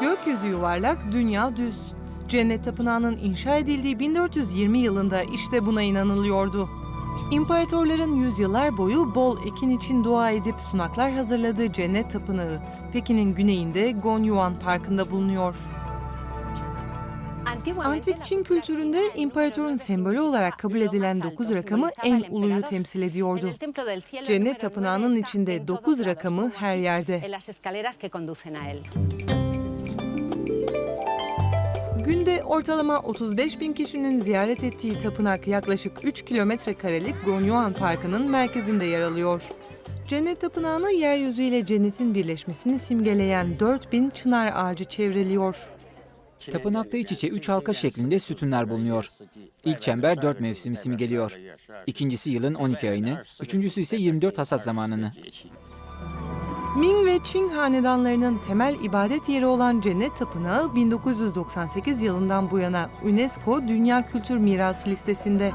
gökyüzü yuvarlak, dünya düz. Cennet Tapınağı'nın inşa edildiği 1420 yılında işte buna inanılıyordu. İmparatorların yüzyıllar boyu bol ekin için dua edip sunaklar hazırladığı Cennet Tapınağı, Pekin'in güneyinde Gonyuan Parkı'nda bulunuyor. Antik Çin kültüründe imparatorun sembolü olarak kabul edilen 9 rakamı en uluyu temsil ediyordu. Cennet Tapınağı'nın içinde 9 rakamı her yerde. Ortalama 35 bin kişinin ziyaret ettiği tapınak yaklaşık 3 kilometre karelik Gonyuan Parkı'nın merkezinde yer alıyor. Cennet Tapınağı'nı yeryüzüyle cennetin birleşmesini simgeleyen 4000 çınar ağacı çevreliyor. Tapınakta iç içe üç halka şeklinde sütunlar bulunuyor. İlk çember dört mevsimi simgeliyor. İkincisi yılın 12 ayını, üçüncüsü ise 24 hasat zamanını. Ming ve Qing hanedanlarının temel ibadet yeri olan Cennet Tapınağı 1998 yılından bu yana UNESCO Dünya Kültür Mirası listesinde.